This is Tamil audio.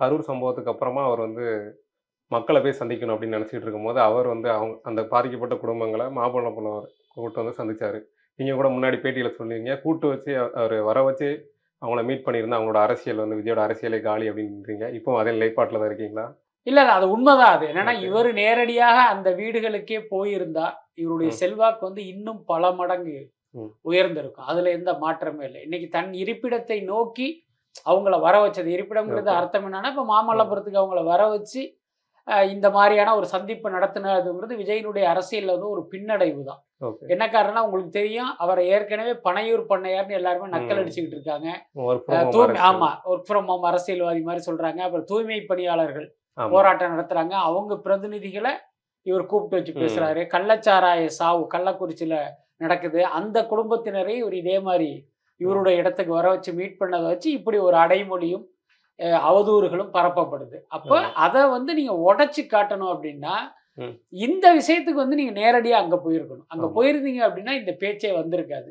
கரூர் சம்பவத்துக்கு அப்புறமா அவர் வந்து மக்களை போய் சந்திக்கணும் அப்படின்னு நினச்சிட்டு இருக்கும்போது அவர் வந்து அவங்க அந்த பாதிக்கப்பட்ட குடும்பங்களை மாமல்லபுரம் கூட்டு வந்து சந்திச்சாரு. நீங்கள் கூட முன்னாடி பேட்டியில் சொல்லுவீங்க கூட்டு வச்சு அவர் வர வச்சு அவங்கள மீட் பண்ணியிருந்தா அவங்களோட அரசியல் வந்து விஜயோட அரசியலே காலி அப்படின்றீங்க. இப்போ அதே நிலைப்பாட்டில் தான் இருக்கீங்களா? இல்ல அது உண்மைதான் அது. என்னன்னா. இவர் நேரடியாக அந்த வீடுகளுக்கே போயிருந்தா இவருடைய. செல்வாக்கு வந்து இன்னும் பல மடங்கு. உயர்ந்திருக்கும். அதுல எந்த மாற்றமே இல்லை. இன்னைக்கு தன் இருப்பிடத்தை நோக்கி அவங்கள வர வச்சது. இருப்பிடம்ங்கிறது Okay. அர்த்தம் என்னன்னா இப்ப மாமல்லபுரத்துக்கு அவங்கள வர வச்சு இந்த மாதிரியான ஒரு சந்திப்பு நடத்தினதுங்கிறது விஜயனுடைய அரசியல்ல வந்து ஒரு பின்னடைவு தான். என்ன காரணம்னா உங்களுக்கு தெரியும் அவரை ஏற்கனவே பனையூர் பண்ணையார்னு எல்லாருமே நக்கல். அடிச்சுக்கிட்டு இருக்காங்க. ஆமா ஒர்க் ஃப்ரம் ஹோம் அரசியல்வாதி மாதிரி சொல்றாங்க. அப்புறம் தூய்மை பணியாளர்கள் போராட்டம் நடத்துறாங்க. அவங்க பிரதிநிதிகளை இவர் கூப்பிட்டு வச்சு. பேசுறாரு. கள்ளச்சாராய சாவு கள்ளக்குறிச்சியில நடக்குது. அந்த குடும்பத்தினரை இவர் இதே மாதிரி இவருடைய இடத்துக்கு வர வச்சு மீட் பண்ணதை வச்சு இப்படி ஒரு அடைமொழியும் அவதூறுகளும் பரப்பப்படுது அப்போ. அதை வந்து நீங்க உடைச்சு காட்டணும் அப்படின்னா. இந்த விஷயத்துக்கு வந்து நீங்க நேரடியா அங்க போயிருக்கணும் அங்க. போயிருந்தீங்க அப்படின்னா இந்த பேச்சே வந்திருக்காது